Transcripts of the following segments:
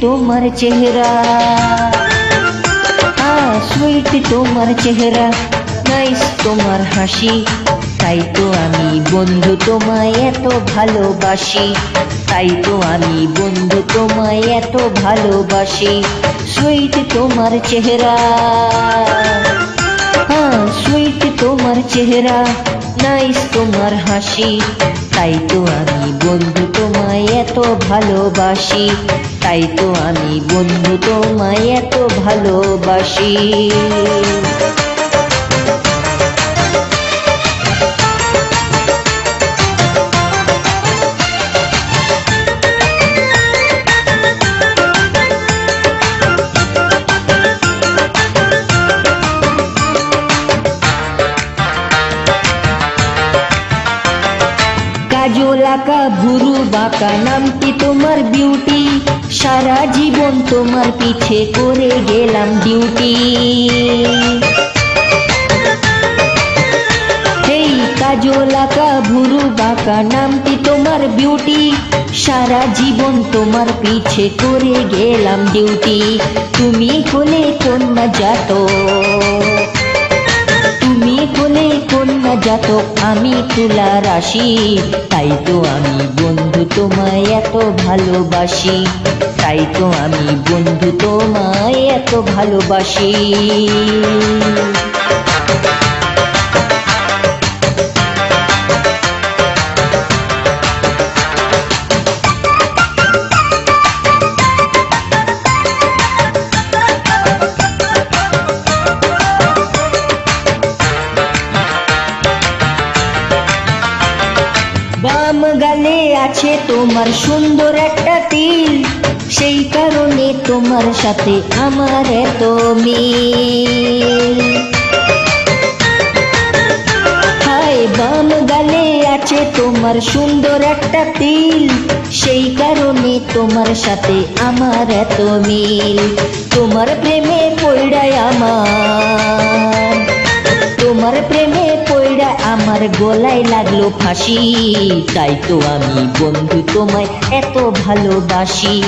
তোমার চেহারা। সুইট তোমার চেহারা। নাইস তোমার হাসি। তাই তো আমি বন্ধু তোমায় এত ভালোবাসি। তাই তো আমি বন্ধু তোমায় এত ভালোবাসি। সুইট তোমার চেহারা। হ্যাঁ সুইট তোমার চেহারা। নাইস তোমার হাসি। তাই তো আমি বন্ধু তোমায় এত ভালোবাসি। তাই তো আমি বন্ধু তোমায় এত ভালোবাসি। কাজলাকা ভুরু, বাঁকা নাম কি তোমার বিউটি সারা জীবন তোমার পিছে করে গেলাম ডিউটি কাজলাকা ভুরু, বাঁকা নামটি তোমার বিউটি সারা জীবন তোমার পিছে করে গেলাম ডিউটি তুমি হলে কন্যা জাত জাতক আমি তুলা রাশি, তাই তো আমি বন্ধু তোমায় এত ভালোবাসি। তাই তো আমি বন্ধু তোমায় এত ভালোবাসি। গালে আছে তোমার সুন্দর একটা তিল। সেই কারণে তোমার সাথে আমার এত মিল। বাম গালে আছে তোমার সুন্দর একটা তিল। সেই কারণে তোমার সাথে আমার এত মিল। তোমার প্রেমে পড়ায় আমার। তোমার প্রেমে আমার গলায় লাগল ফাঁসি। তাই তো আমি বন্ধু তোমায় এত ভালোবাসি।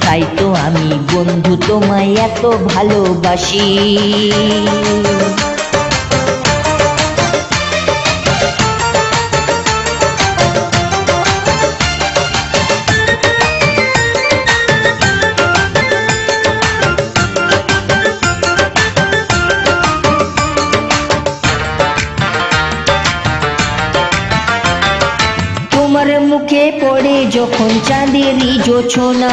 তাই তো আমি বন্ধু তোমায় এত ভালোবাসি। যখন চাঁদেরই জোছনা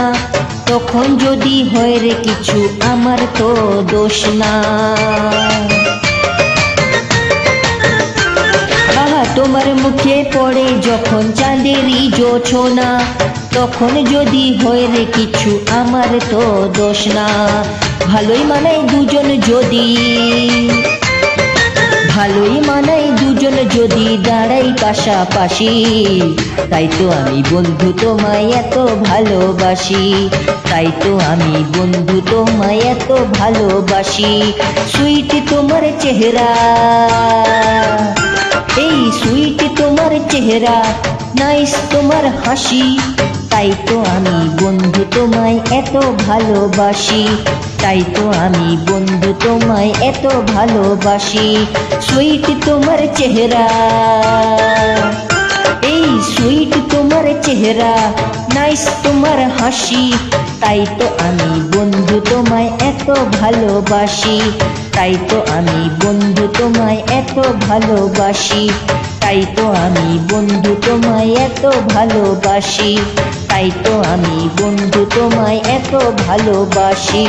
তখন যদি হয় রে কিছু, আমার তো দোষ না। তোমার মুখে পড়ে যখন চাঁদেরই জোছনা তখন যদি হয় রে কিছু, আমার তো দোষ না। ভালোই মানাই দুজন যদি। ভালোই মানাই দুজন যদি দাঁড়াই পাশাপাশি। তাই তো আমি বন্ধু তোমায় এত ভালোবাসি। তাই তো আমি বন্ধু তোমায় এত ভালোবাসি। সুইট তোমার চেহারা। এই সুইট তোমার চেহারা, নাইস তোমার হাসি। তাই তো আমি বন্ধু তোমায় এত ভালোবাসি। তাই তো আমি বন্ধু তোমায় এত ভালোবাসি। সুইট তোমার চেহারা। এই সুইট তোমার চেহারা, নাইস তোমার হাসি। তাই তো আমি বন্ধু তোমায় এত ভালোবাসি। তাই তো আমি বন্ধু তোমায় এত ভালোবাসি। তাই তো আমি বন্ধু তোমায় এত ভালোবাসি। তাই তো আমি বন্ধু তোমায় এত ভালোবাসি।